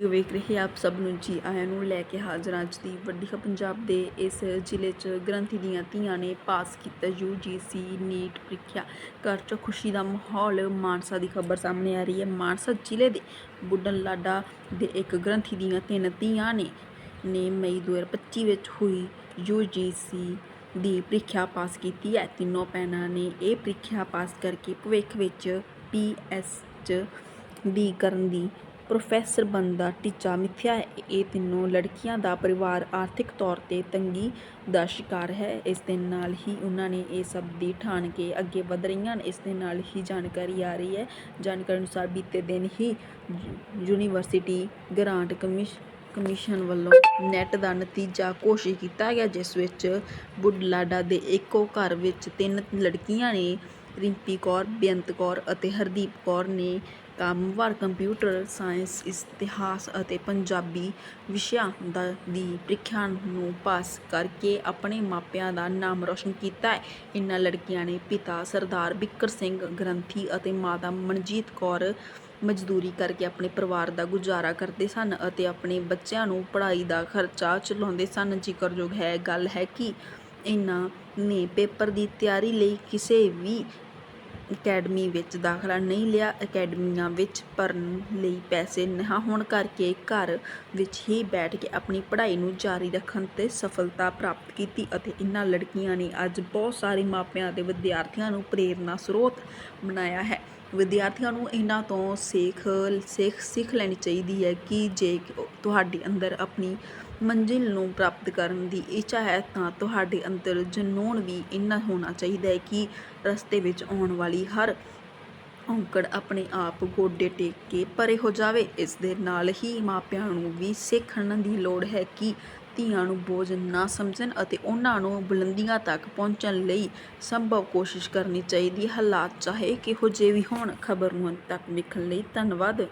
ਜੋ ਵੇਖ ਰਹੇ ਆਪ ਸਭ ਨੂੰ ਜੀ ਆਇਆਂ ਨੂੰ ਲੈ ਕੇ ਹਾਜ਼ਰ ਅੱਜ ਦੀ ਵੱਡੀ ਖਬਰ ਪੰਜਾਬ ਦੇ ਇਸ ਜ਼ਿਲ੍ਹੇ 'ਚ ਗ੍ਰੰਥੀ ਦੀਆਂ ਧੀਆਂ ਨੇ ਪਾਸ ਕੀਤਾ ਯੂਜੀਸੀ ਨੀਟ ਪ੍ਰੀਖਿਆ। ਘਰ 'ਚ ਖੁਸ਼ੀ ਦਾ ਮਾਹੌਲ, ਮਾਨਸਾ ਦੀ ਖਬਰ ਸਾਹਮਣੇ ਆ ਰਹੀ ਹੈ। ਮਾਨਸਾ ਜ਼ਿਲ੍ਹੇ ਦੇ ਬੁੱਢਨ ਲਾਡਾ ਦੇ ਇੱਕ ਗ੍ਰੰਥੀ ਦੀਆਂ ਤਿੰਨ ਧੀਆਂ ਨੇ ਨੇ ਮਈ 2025 ਵਿੱਚ ਹੋਈ ਯੂਜੀਸੀ ਦੀ ਪ੍ਰੀਖਿਆ ਪਾਸ ਕੀਤੀ ਹੈ। ਤਿੰਨੋਂ ਭੈਣਾਂ ਨੇ ਇਹ ਪ੍ਰੀਖਿਆ ਪਾਸ ਕਰਕੇ ਭਵਿੱਖ ਵਿੱਚ ਪੀਐਸ 'ਚ ਦੀ ਕਰਨ ਦੀ ਪ੍ਰੋਫੈਸਰ ਬਣਦਾ ਟੀਚਾ ਮਿੱਥਿਆ ਹੈ ਇਹ ਤਿੰਨੋਂ ਲੜਕੀਆਂ ਦਾ ਪਰਿਵਾਰ ਆਰਥਿਕ ਤੌਰ ਤੇ ਤੰਗੀ ਦਾ ਸ਼ਿਕਾਰ ਹੈ। ਇਸ ਦੇ ਨਾਲ ਹੀ ਉਹਨਾਂ ਨੇ ਇਹ ਸਭ ਦੀ ਠਾਣ ਕੇ ਅੱਗੇ ਵਧ ਰਹੀਆਂ ਹਨ। ਇਸ ਦੇ ਨਾਲ ਹੀ ਜਾਣਕਾਰੀ ਆ ਰਹੀ ਹੈ। ਜਾਣਕਾਰੀ ਅਨੁਸਾਰ ਬੀਤੇ ਦਿਨ ਹੀ ਯੂਨੀਵਰਸਿਟੀ ਗ੍ਰਾਂਟ ਕਮਿਸ਼, ਕਮਿਸ਼ਨ ਵੱਲੋਂ ਨੈਟ ਦਾ ਨਤੀਜਾ ਘੋਸ਼ਿਤ ਕੀਤਾ ਗਿਆ, ਜਿਸ ਵਿੱਚ ਬੁਢਲਾਡਾ ਦੇ ਇੱਕੋ ਘਰ ਵਿੱਚ ਤਿੰਨ ਲੜਕੀਆਂ ਨੇ ਰਿੰਪੀ ਕੌਰ, ਬੇਅੰਤ ਕੌਰ ਅਤੇ ਹਰਦੀਪ ਕੌਰ ਨੇ ਕਾਮਵਾਰ ਕੰਪਿਊਟਰ ਸਾਇੰਸ, ਇਤਿਹਾਸ ਅਤੇ ਪੰਜਾਬੀ ਵਿਸ਼ਿਆਂ ਦਾ ਦੀ ਪ੍ਰੀਖਿਆ ਨੂੰ ਪਾਸ ਕਰਕੇ ਆਪਣੇ ਮਾਪਿਆਂ ਦਾ ਨਾਮ ਰੌਸ਼ਨ ਕੀਤਾ ਹੈ। ਇਨ੍ਹਾਂ ਲੜਕੀਆਂ ਨੇ ਪਿਤਾ ਸਰਦਾਰ ਬਿੱਕਰ ਸਿੰਘ, ਗ੍ਰੰਥੀ ਅਤੇ ਮਾਤਾ ਮਨਜੀਤ ਕੌਰ ਮਜ਼ਦੂਰੀ ਕਰਕੇ ਆਪਣੇ ਪਰਿਵਾਰ ਦਾ ਗੁਜ਼ਾਰਾ ਕਰਦੇ ਸਨ ਅਤੇ ਆਪਣੇ ਬੱਚਿਆਂ ਨੂੰ ਪੜ੍ਹਾਈ ਦਾ ਖਰਚਾ ਚਲਾਉਂਦੇ ਸਨ। ਜ਼ਿਕਰਯੋਗ ਹੈ, ਗੱਲ ਹੈ ਕਿ ਇਹਨਾਂ ਨੇ ਪੇਪਰ ਦੀ ਤਿਆਰੀ ਲਈ ਕਿਸੇ ਵੀ ਅਕੈਡਮੀ ਵਿੱਚ ਦਾਖਲਾ ਨਹੀਂ ਲਿਆ। ਅਕੈਡਮੀਆਂ ਵਿੱਚ ਭਰਨ ਲਈ ਪੈਸੇ ਨਾ ਹੋਣ ਕਰਕੇ ਘਰ ਵਿੱਚ ਹੀ ਬੈਠ ਕੇ ਆਪਣੀ ਪੜ੍ਹਾਈ ਨੂੰ ਜਾਰੀ ਰੱਖਣ ਤੇ ਸਫਲਤਾ ਪ੍ਰਾਪਤ ਕੀਤੀ ਅਤੇ ਇਨ੍ਹਾਂ ਲੜਕੀਆਂ ਨੇ ਅੱਜ ਬਹੁਤ ਸਾਰੇ ਮਾਪਿਆਂ ਅਤੇ ਵਿਦਿਆਰਥੀਆਂ ਨੂੰ ਪ੍ਰੇਰਨਾ ਸਰੋਤ ਬਣਾਇਆ ਹੈ। ਵਿਦਿਆਰਥੀਆਂ ਨੂੰ ਇਹਨਾਂ ਤੋਂ ਸਿੱਖ ਸਿੱਖ ਸਿੱਖ ਲੈਣੀ ਚਾਹੀਦੀ ਹੈ ਕਿ ਜੇ ਤੁਹਾਡੇ ਅੰਦਰ ਆਪਣੀ ਮੰਜ਼ਿਲ ਨੂੰ ਪ੍ਰਾਪਤ ਕਰਨ ਦੀ ਇੱਛਾ ਹੈ ਤਾਂ ਤੁਹਾਡੇ ਅੰਦਰ ਜਨੂੰਨ ਵੀ ਇੰਨਾ ਹੋਣਾ ਚਾਹੀਦਾ ਹੈ ਕਿ ਰਸਤੇ ਵਿੱਚ ਆਉਣ ਵਾਲੀ ਹਰ ਔਂਕੜ ਆਪਣੇ ਆਪ ਗੋਡੇ ਟੇਕ ਕੇ ਪਰੇ ਹੋ ਜਾਵੇ। ਇਸ ਦੇ ਨਾਲ ਹੀ ਮਾਪਿਆਂ ਨੂੰ ਵੀ ਸਿੱਖਣ ਦੀ ਲੋੜ ਹੈ ਕਿ ਧੀਆਂ ਨੂੰ ਬੋਝ ਨਾ ਸਮਝਣ ਅਤੇ ਉਹਨਾਂ ਨੂੰ ਬੁਲੰਦੀਆਂ ਤੱਕ ਪਹੁੰਚਣ ਲਈ ਸੰਭਵ ਕੋਸ਼ਿਸ਼ ਕਰਨੀ ਚਾਹੀਦੀ ਹਾਲਾਤ ਚਾਹੇ ਕਿਹੋ ਜਿਹੇ ਵੀ ਹੋਣ, ਖਬਰ ਨੂੰ ਅੰਤ ਤੱਕ ਵੇਖਣ ਲਈ ਧੰਨਵਾਦ।